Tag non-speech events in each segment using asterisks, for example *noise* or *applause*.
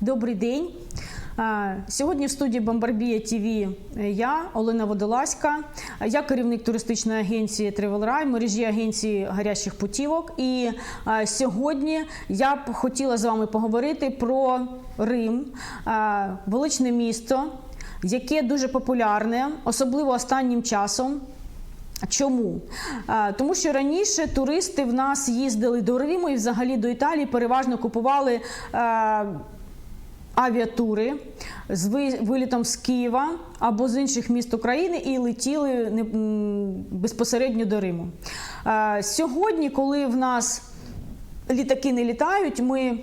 Добрий день. Сьогодні в студії Бомбарбія ТВ я, Олена Водолазька. Я керівник туристичної агенції Travel Ride, мережі агенції гарячих путівок. І сьогодні я б хотіла з вами поговорити про Рим, величне місто, яке дуже популярне, особливо останнім часом. Чому? Тому що раніше туристи в нас їздили до Риму і взагалі до Італії, переважно купували авіатури з вилітом з Києва або з інших міст України і летіли безпосередньо до Риму. Сьогодні, коли в нас літаки не літають, ми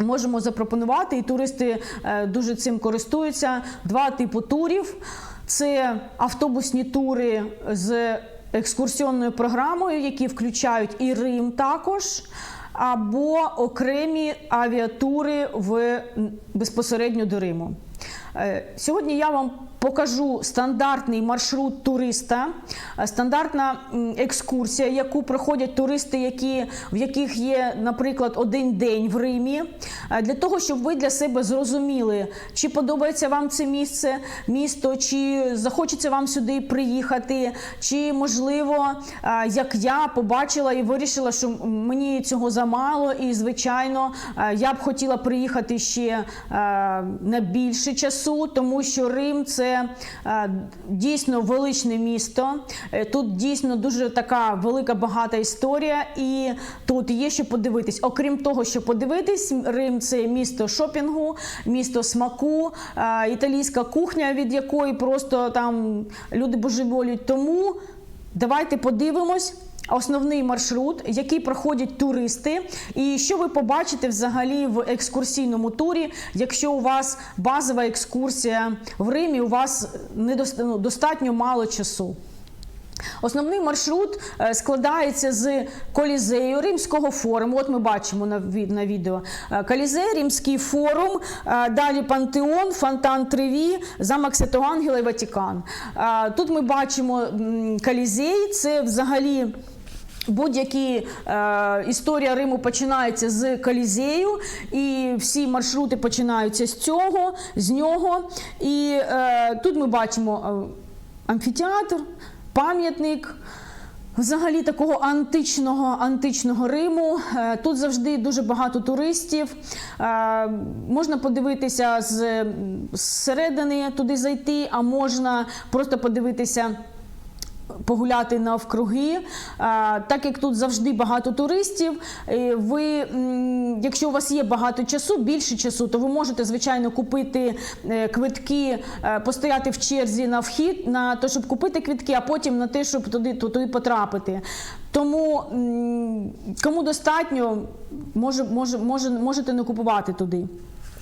можемо запропонувати, і туристи е, дуже цим користуються. Два типи турів: це автобусні тури з екскурсіонною програмою, які включають і Рим також. Або окремі авіатури в безпосередньо до Риму. Е, Сьогодні я вам покажу стандартний маршрут туриста, е, стандартна екскурсія, яку проходять туристи, які, в яких є, наприклад, один день в Римі, е, для того, щоб ви для себе зрозуміли, чи подобається вам це місце, місто, чи захочеться вам сюди приїхати, чи можливо, е, як я побачила і вирішила, що мені цього замало, і звичайно, я б хотіла приїхати ще на більше часу, тому що Рим це е, дійсно величне місто. Е, Тут дійсно дуже така велика багата історія, і тут є що подивитись. Окрім того, що подивитись, Рим це місто шопінгу, місто смаку, е, італійська кухня, від якої просто там люди божеволюють. Тому давайте подивимось. Основний маршрут, який проходять туристи, і що ви побачите взагалі в екскурсійному турі, якщо у вас базова екскурсія в Римі, у вас недоста- ну, мало часу. Основний маршрут е, складається з колізею Римського форуму. От ми бачимо на, відео. Е, Колізей, Римський форум, е, далі Пантеон, Фонтан Треві, замок Святого Ангела і Ватикан. Е, Тут ми бачимо Колізей, це взагалі. Будь-які е, історія Риму починається з Колізею, і всі маршрути починаються з цього, з нього. І е, тут ми бачимо е, амфітеатр, пам'ятник. Взагалі такого античного античного Риму. Е, Тут завжди дуже багато туристів. Е, Можна подивитися з зсередини туди зайти, а можна просто подивитися погуляти навкруги. Так як тут завжди багато туристів, е, ви, якщо у вас є багато часу, більше часу, то ви можете, звичайно, купити е, квитки, е, постояти в черзі на вхід, на те, щоб купити квитки, а потім на те, щоб туди, туди потрапити. Тому кому достатньо, може, може, може, можете не купувати туди.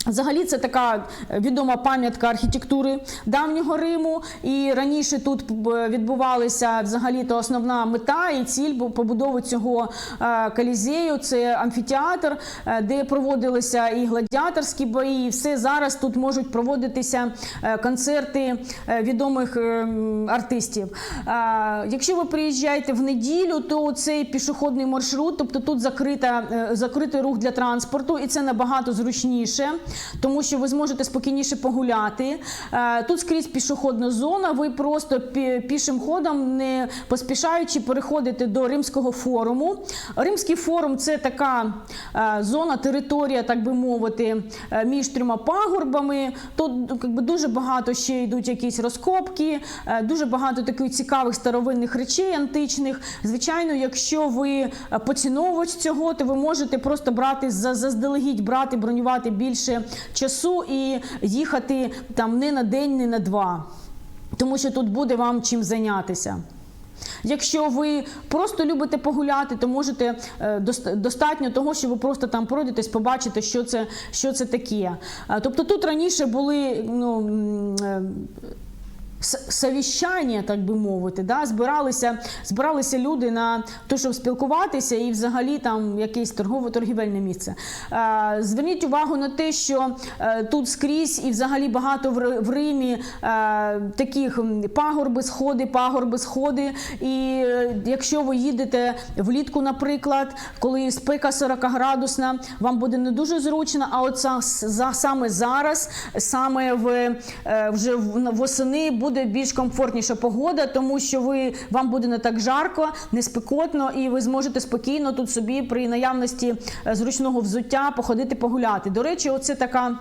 Взагалі, це така відома пам'ятка архітектури давнього Риму. І раніше тут б- відбувалася взагалі то основна мета і ціль бу- побудови цього е, колізею. Це амфітеатр, е, де проводилися і гладіаторські бої. І все зараз тут можуть проводитися е, концерти е, відомих е, артистів. Е, Якщо ви приїжджаєте в неділю, то цей пішохідний маршрут, тобто тут закрита, е, закритий рух для транспорту, і це набагато зручніше, тому що ви зможете спокійніше погуляти. Е, Тут скрізь пішохідна зона. Ви просто пішим ходом, не поспішаючи, переходите до римського форуму. Римський форум це така е, зона, територія, так би мовити, е, між трьома пагорбами. Тут якби, дуже багато ще йдуть якісь розкопки, дуже багато таких цікавих старовинних речей античних. Звичайно, якщо ви поціновувач цього, то ви можете просто брати заздалегідь брати, бронювати більше часу і їхати там не на день, не на два. Тому що тут буде вам чим зайнятися. Якщо ви просто любите погуляти, то можете е, достатньо того, що ви просто там пройдетесь, побачите, що це, що це таке. Е, Тобто тут раніше були ну, е, совіщання, так би мовити, да? збиралися, збиралися люди на те, щоб спілкуватися, і взагалі там якесь торгове торгівельне місце. Зверніть увагу на те, що е, тут скрізь і взагалі багато в Римі е, таких пагорби, сходи, пагорби, сходи. І е, якщо ви їдете влітку, наприклад, коли спека 40 градусна, вам буде не дуже зручно. А от саме зараз, саме в вже восени буде більш комфортніша погода, тому що ви вам буде не так жарко, не спекотно, і ви зможете спокійно тут собі при наявності е, зручного взуття походити погуляти. До речі, оце така.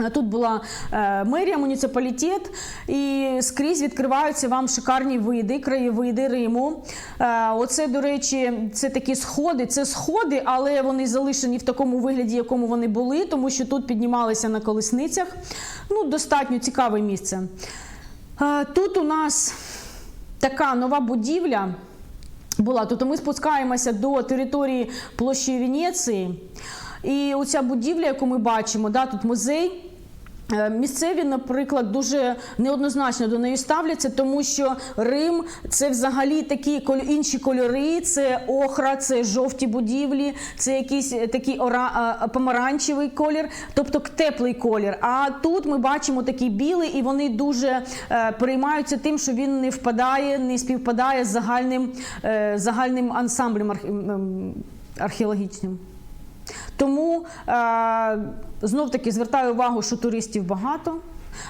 Е, Тут була е, мерія, муніципалітет, і скрізь відкриваються вам шикарні види, краєвиди Риму. Оце, до речі, це такі сходи. Це сходи, але вони залишені в такому вигляді, якому вони були, тому що тут піднімалися на колесницях. Ну, достатньо цікаве місце. Е, тут у нас така нова будівля була. Тобто ми спускаємося до території площі Венеції. І оця будівля, яку ми бачимо, да, тут музей. Е, Місцеві, наприклад, дуже неоднозначно до неї ставляться, тому що Рим це взагалі такі інші кольори: це охра, це жовті будівлі, це якийсь е, такий ора, помаранчевий колір, тобто теплий колір. А тут ми бачимо такий білий, і вони дуже е, переймаються тим, що він не впадає, не співпадає з загальним, е, загальним ансамблем археологічним. Тому е, знов таки звертаю увагу, що туристів багато.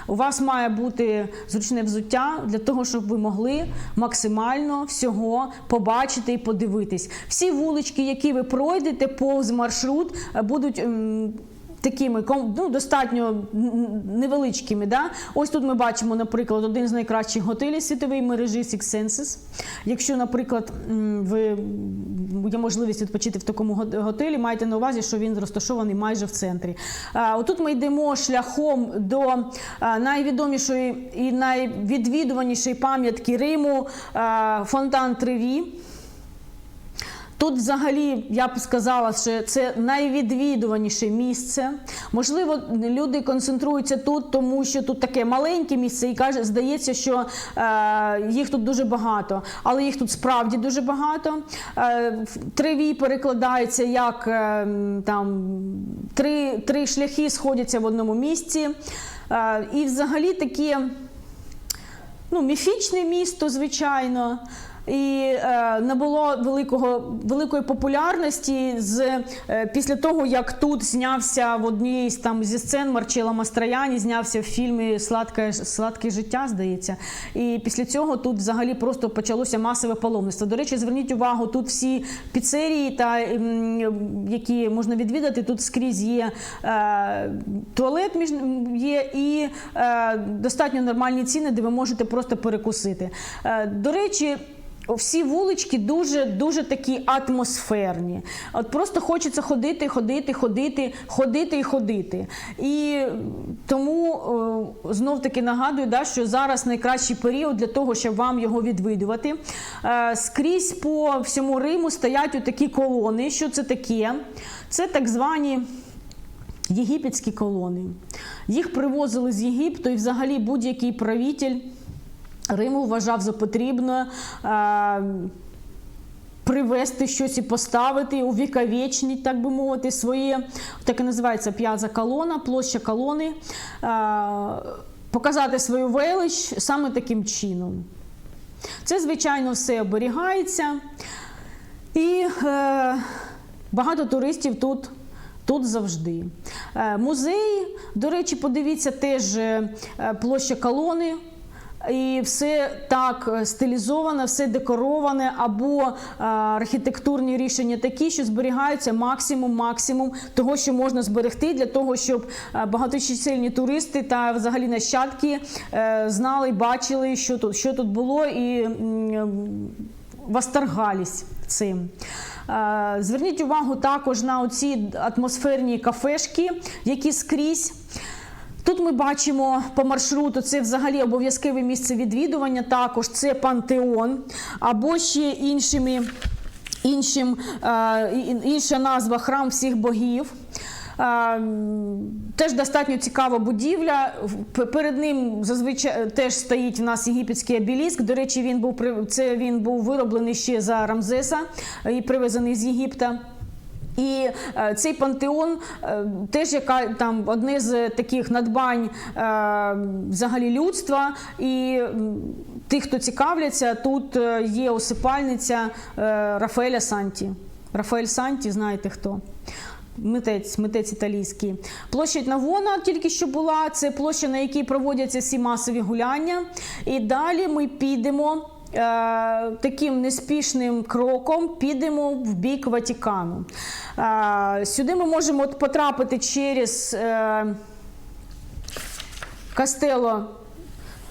У вас має бути зручне взуття для того, щоб ви могли максимально всього побачити і подивитись. Всі вулички, які ви пройдете повз маршрут, будуть. Такими ну, достатньо невеличкими. Да? Ось тут ми бачимо, наприклад, один з найкращих готелів світової мережі Six Senses. Якщо, наприклад, ви є можливість відпочити в такому готелі, майте на увазі, що він розташований майже в центрі. А, Отут ми йдемо шляхом до найвідомішої і найвідвідуванішої пам'ятки Риму фонтан Треві. Тут, взагалі, я б сказала, що це найвідвідуваніше місце. Можливо, люди концентруються тут, тому що тут таке маленьке місце, і каже, здається, що е, їх тут дуже багато, але їх тут справді дуже багато. Е, в Треві перекладається як е, там три, три шляхи сходяться в одному місці. Е, і взагалі такі ну, міфічне місто, звичайно. І е, не було великого, великої популярності з, е, після того, як тут знявся в одній з там зі сцен Марчело Мастрояні, знявся в фільмі Сладке, Сладке життя, здається. І після цього тут взагалі просто почалося масове паломництво. До речі, зверніть увагу, тут всі піцерії, та, які можна відвідати, тут скрізь є е, туалет між є і е, достатньо нормальні ціни, де ви можете просто перекусити. Е, до речі. Всі вулички дуже дуже такі атмосферні. От просто хочеться ходити, ходити, ходити, ходити і ходити. І тому е, знов таки нагадую, да, що зараз найкращий період для того, щоб вам його відвідувати. Е, скрізь по всьому Риму стоять такі колони. Що це таке? Це так звані. Єгипетські колони. Їх привозили з Єгипту, і взагалі будь-який правитель Риму вважав за потрібно е, привезти щось і поставити, увіковечнити, так би мовити, своє, так і називається п'яза колона, площа колони, е, показати свою велич саме таким чином. Це, звичайно, все оберігається. І е, багато туристів тут. Тут завжди. Е, Музей, до речі, подивіться теж площа колони. І все так е, стилізоване, все декороване, або е, архітектурні рішення такі, що зберігаються максимум, максимум того, що можна зберегти, для того, щоб е, багаточисельні туристи та взагалі нащадки знали, бачили, що тут, що тут було, і восторгались цим. Зверніть увагу також на оці атмосферні кафешки, які скрізь. Тут ми бачимо по маршруту, це взагалі обов'язкове місце відвідування. Також це пантеон, або ще іншими, іншим, е, інша назва храм всіх богів. Теж достатньо цікава будівля. Перед ним зазвичай теж стоїть в нас єгипетський обеліск. До речі, він був це він був вироблений ще за Рамзеса і привезений з Єгипта. І е, цей пантеон е, теж яка там одне з таких надбань е, взагалі людства. І тих, хто цікавляться, тут є осипальниця Рафаеля Санті. Рафаель Санті, знаєте хто? Митець, митець італійський. Площадь Навона тільки що була. Це площа, на якій проводяться всі масові гуляння. І далі ми підемо. Е, Таким неспішним кроком підемо в бік Ватикану. Е, Сюди ми можемо от потрапити через е, Кастело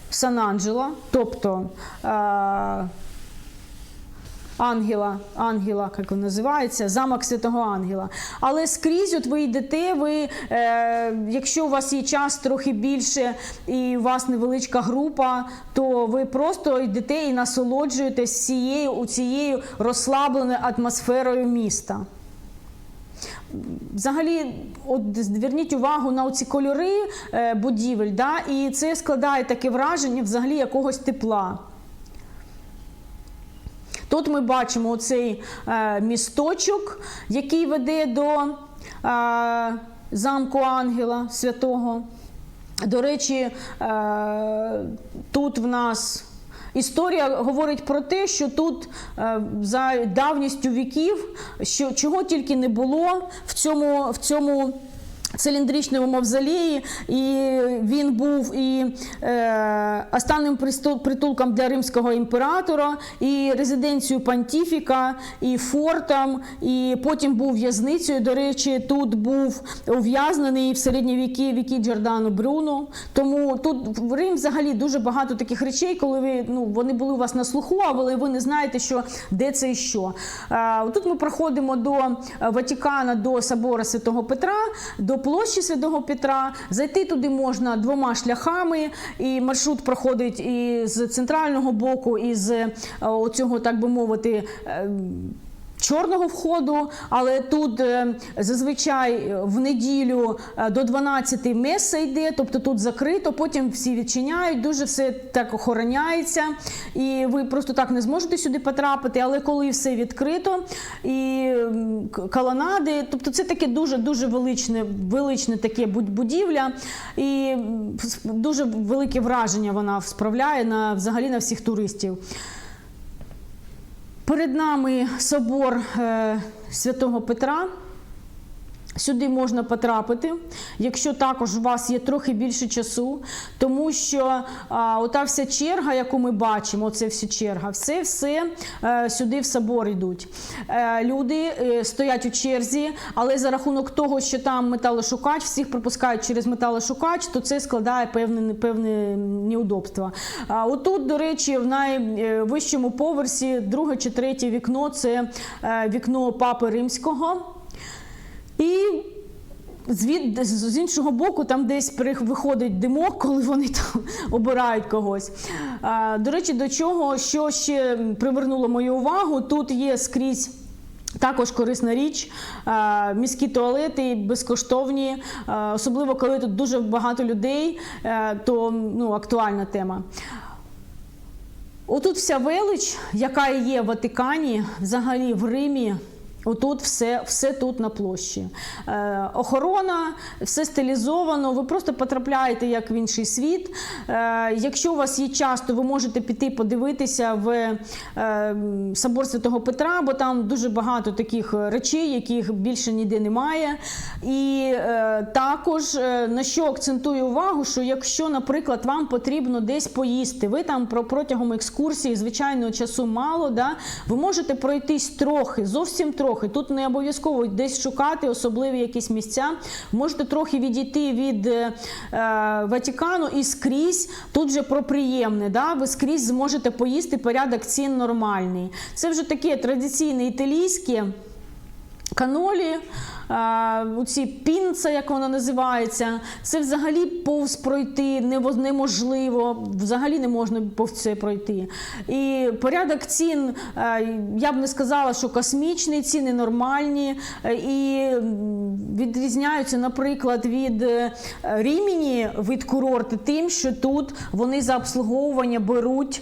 Сан-Анджело, тобто Ангела, Ангела, як він називається, замок Святого Ангела. Але скрізь, от ви йдете, ви, е, якщо у вас є час трохи більше і у вас невеличка група, то ви просто йдете і насолоджуєтесь цією, цією розслабленою атмосферою міста. Взагалі, от зверніть увагу на ці кольори е, будівель, да, і це складає таке враження взагалі якогось тепла. Тут ми бачимо оцей е, місточок, який веде до е, замку Ангела Святого. До речі, е, тут в нас історія говорить про те, що тут за давністю віків, що чого тільки не було в цьому. В цьому Циліндричному мавзолеї, і він був і е, останнім притулком для римського імператора, і резиденцією понтіфіка, і фортом, і потім був в'язницею. До речі, тут був ув'язнений в середні віки віки Джордано Брюно. Тому тут в Рим взагалі дуже багато таких речей, коли ви ну вони були у вас на слуху, але ви не знаєте, що де це і що. Е, тут ми проходимо до е, Ватикана, до собора Святого Петра, до площі Святого Петра. Зайти туди можна двома шляхами, і маршрут проходить і з центрального боку, і з цього, оцього, так би мовити. Е, Чорного входу, але тут е, зазвичай в неділю е, до 12 меса йде, тобто тут закрито, потім всі відчиняють, дуже все так охороняється, і ви просто так не зможете сюди потрапити. Але коли все відкрито і м, к- колонади, тобто це таке дуже дуже величне, величне таке будівля, і дуже велике враження вона справляє на взагалі на всіх туристів. Перед нами собор е, Святого Петра. Сюди можна потрапити, якщо також у вас є трохи більше часу, тому що а, ота вся черга, яку ми бачимо, це вся черга, все все е, сюди в собор йдуть. Е, люди е, стоять у черзі, але за рахунок того, що там металошукач, всіх пропускають через металошукач, то це складає певне, певне неудобство. А отут, до речі, в найвищому поверсі, друге чи третє вікно це е, вікно Папи Римського. І звід, з іншого боку, там десь виходить димок, коли вони там *laughs* обирають когось. А, до речі, до чого, що ще привернуло мою увагу, тут є скрізь. Також корисна річ, міські туалети безкоштовні, особливо коли тут дуже багато людей, е, то ну, актуальна тема. Отут вся велич, яка є в Ватикані, взагалі в Римі. Отут все, все тут на площі. Е, охорона, все стилізовано. Ви просто потрапляєте як в інший світ. Е, якщо у вас є час, то ви можете піти подивитися в е, собор Святого Петра, бо там дуже багато таких речей, яких більше ніде немає. І е, також е, на що акцентую увагу, що якщо, наприклад, вам потрібно десь поїсти, ви там про протягом екскурсії, звичайно, часу мало, да, ви можете пройтись трохи, зовсім трохи. Тут не обов'язково десь шукати особливі якісь місця. Можете трохи відійти від е, е, Ватикану і скрізь тут же про приємне. Да? Ви скрізь зможете поїсти порядок цін нормальний. Це вже таке традиційне італійське. Канолі, ці пінца, як вона називається, це взагалі повз пройти неможливо, взагалі не можна повз це пройти. І порядок цін, е, я б не сказала, що космічні, ціни нормальні е, і відрізняються, наприклад, від е, Рімені, від курорту, тим, що тут вони за обслуговування беруть,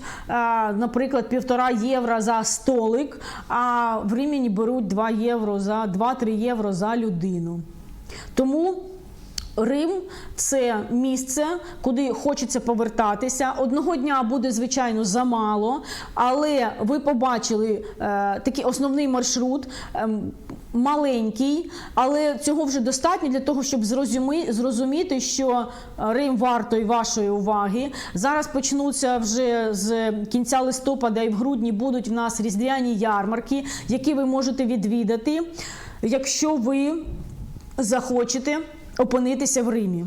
наприклад, півтора євро за столик, а в Рімені беруть 2 євро за 2-3 євро за людину. Тому Рим це місце, куди хочеться повертатися. Одного дня буде звичайно замало, але ви побачили е, такий основний маршрут. ем, Маленький, але цього вже достатньо для того, щоб зрозумі- зрозуміти, що Рим вартий вашої уваги. Зараз почнуться вже з кінця листопада і в грудні будуть в нас різдвяні ярмарки, які ви можете відвідати, якщо ви захочете опинитися в Римі.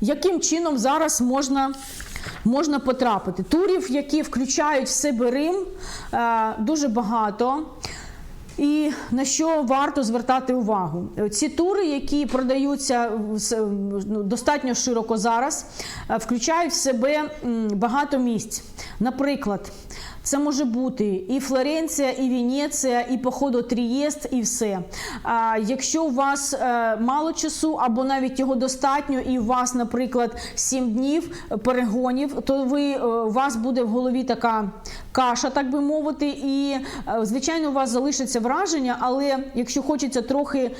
Яким чином зараз можна, можна потрапити? Турів, які включають в себе Рим, е, дуже багато. І на що варто звертати увагу? Ці тури, які продаються ну, достатньо широко зараз, е, включають в себе багато місць. Наприклад, це може бути і Флоренція, і Венеція, і походу Трієст, і все. А якщо у вас е, мало часу, або навіть його достатньо, і у вас, наприклад, 7 днів перегонів, то ви, е, у вас буде в голові така каша, так би мовити, і е, звичайно, у вас залишиться враження, але якщо хочеться трохи,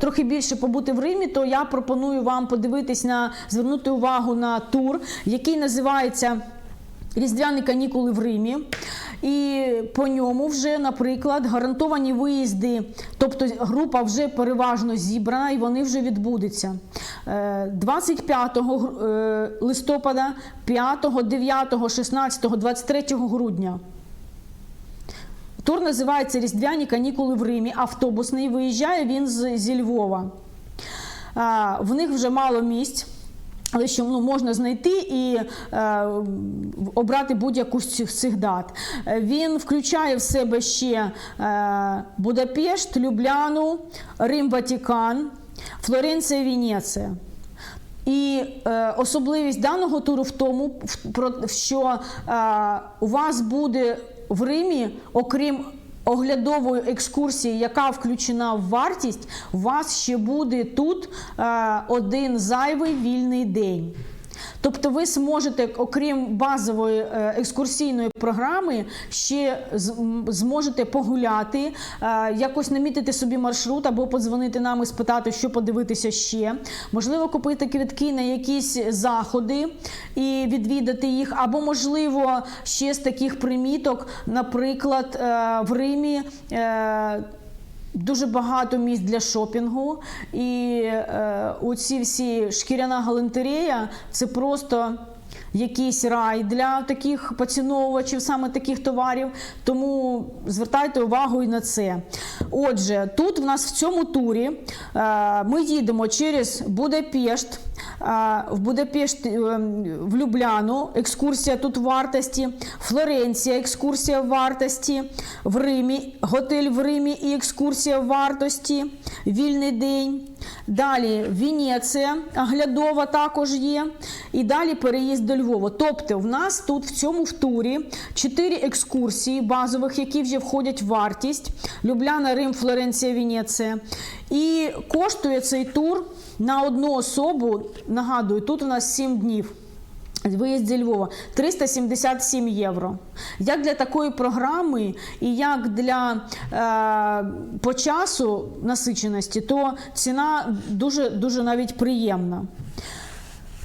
трохи більше побути в Римі, то я пропоную вам подивитись на звернути увагу на тур, який називається. Різдвяні канікули в Римі. І по ньому вже, наприклад, гарантовані виїзди, тобто група вже переважно зібрана і вони вже відбудуться. Е, 25 е, листопада, 5, 9, 16, 23 грудня. Тур називається Різдвяні канікули в Римі. Автобусний виїжджає він зі Львова. В них вже мало місць. Але що ну, можна знайти і е, обрати будь-яку з цих, цих дат. Е, Він включає в себе ще е, Будапешт, Любляну, Рим, Ватикан, Флоренція, Венеція. І е, особливість даного туру в тому, що е, у вас буде в Римі, окрім оглядової екскурсії, яка включена в вартість, у вас ще буде тут е, один зайвий вільний день. Тобто ви зможете, окрім базової е, екскурсійної програми, ще зможете погуляти, е, якось намітити собі маршрут або подзвонити нам і спитати, що подивитися ще. Можливо, купити квитки на якісь заходи і відвідати їх, або, можливо, ще з таких приміток, наприклад, е, в Римі. Дуже багато місць для шопінгу, і е, оці всі шкіряна галантерея це просто якийсь рай для таких поціновувачів саме таких товарів. Тому звертайте увагу і на це. Отже, тут в нас в цьому турі е, ми їдемо через Будапешт. В Будапешт, е, в Любляну, екскурсія тут вартості, Флоренція, екскурсія вартості, в Римі, готель в Римі і екскурсія вартості, вільний день. Далі Венеція, оглядова також є. І далі переїзд до Львова. Тобто, в нас тут в цьому в турі чотири екскурсії базових, які вже входять в вартість: Любляна, Рим, Флоренція, Венеція. І коштує цей тур на одну особу. Нагадую, тут у нас 7 днів. Виїзд зі Львова 377 євро. Як для такої програми і як для е, по часу насиченості, то ціна дуже, дуже навіть приємна.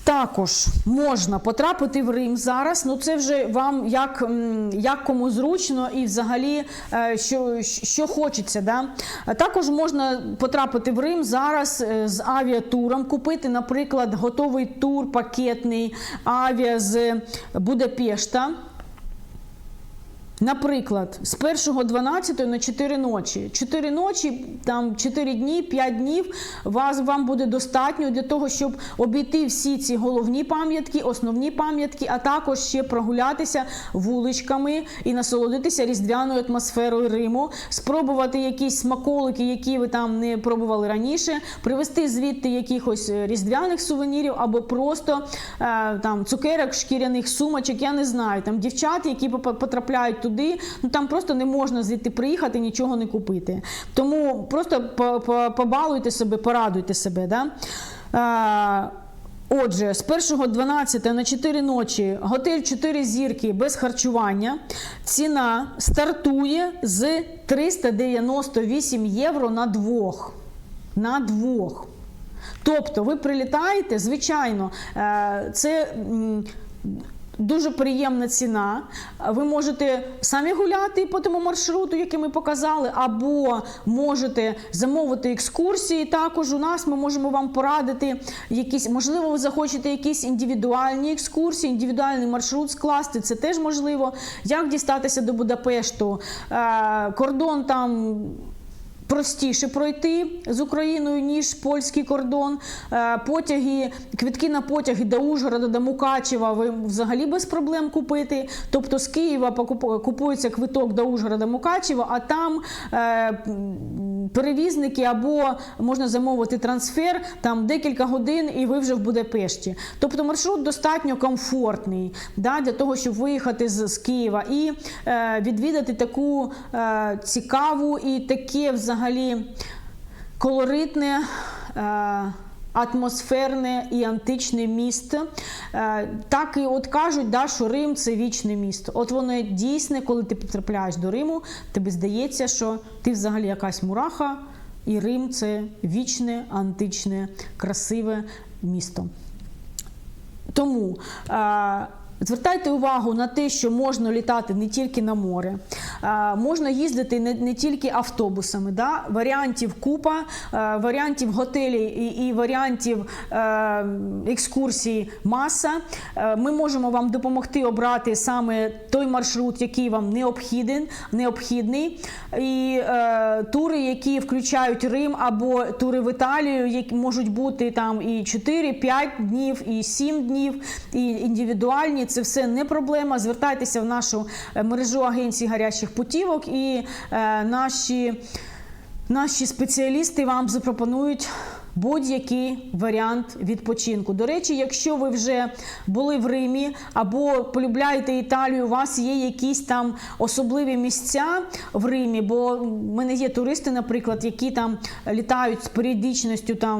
Також можна потрапити в Рим зараз. Ну це вже вам як, як кому зручно і взагалі е, що, що хочеться. Да? Також можна потрапити в Рим зараз е, з авіатуром, купити, наприклад, готовий тур пакетний авіа з Будапешта. Наприклад, з 1.12 на 4 ночі. 4 ночі, там 4 дні, 5 днів вас вам буде достатньо для того, щоб обійти всі ці головні пам'ятки, основні пам'ятки, а також ще прогулятися вуличками і насолодитися різдвяною атмосферою Риму, спробувати якісь смаколики, які ви там не пробували раніше, привезти звідти якихось е, різдвяних сувенірів або просто е, там цукерок, шкіряних сумочок. Я не знаю. Там дівчат, які потрапляють туди, ну там просто не можна звідти приїхати, нічого не купити. Тому просто по- по- побалуйте себе, порадуйте себе. Да? Отже, з 1.12 на 4 ночі готель 4 зірки без харчування. Ціна стартує з 398 євро на двох. На двох. Тобто ви прилітаєте, звичайно, е, це. Дуже приємна ціна. Ви можете самі гуляти по тому маршруту, який ми показали, або можете замовити екскурсії. Також у нас ми можемо вам порадити якісь, можливо, ви захочете якісь індивідуальні екскурсії, індивідуальний маршрут скласти. Це теж можливо. Як дістатися до Будапешту? Е, Кордон там простіше пройти з Україною, ніж польський кордон. Е, Потяги, квитки на потяги до Ужгорода, до Мукачева ви взагалі без проблем купити. Тобто з Києва купується квиток до Ужгорода Мукачева, а там е, перевізники або можна замовити трансфер там декілька годин, і ви вже в Будапешті. Тобто маршрут достатньо комфортний да, для того, щоб виїхати з, з Києва і е, відвідати таку е, цікаву і таке взагалі колоритне. Е, Атмосферне і античне місто. Е, Так і от кажуть, да, що Рим це вічне місто. От воно дійсне, коли ти потрапляєш до Риму, тобі здається, що ти взагалі якась мураха, і Рим це вічне, античне, красиве місто. Тому е, звертайте увагу на те, що можна літати не тільки на море, можна їздити не, не тільки автобусами. Да? Варіантів купа, варіантів готелів і, і варіантів е, екскурсій маса. Е, ми можемо вам допомогти обрати саме той маршрут, який вам необхіден, необхідний. І е, тури, які включають Рим або тури в Італію, які можуть бути там і 4-5 днів, і 7 днів, і індивідуальні. Це все не проблема. Звертайтеся в нашу е, мережу агенцій гарячих путівок, і е, наші, наші спеціалісти вам запропонують. Будь-який варіант відпочинку. До речі, якщо ви вже були в Римі або полюбляєте Італію, у вас є якісь там особливі місця в Римі, бо в мене є туристи, наприклад, які там літають з періодичністю, там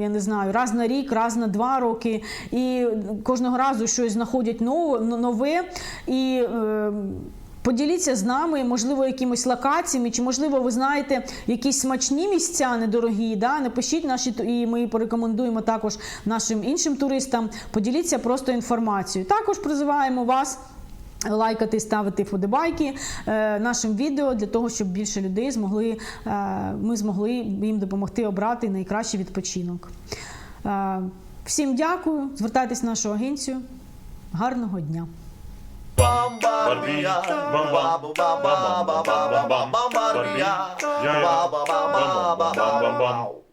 я не знаю, раз на рік, раз на два роки, і кожного разу щось знаходять нове, нове і. Поділіться з нами, можливо, якимись локаціями, чи можливо, ви знаєте якісь смачні місця недорогі. Да? Напишіть наші і ми порекомендуємо також нашим іншим туристам. Поділіться просто інформацією. Також призиваємо вас. Лайкати, ставити вподобайки е, нашим відео для того, щоб більше людей змогли, е, ми змогли їм допомогти обрати найкращий відпочинок. Е, всім дякую. Звертайтесь в нашу агенцію. Гарного дня! Bombardia, bombardia, bombardia, bombardia, bombardia,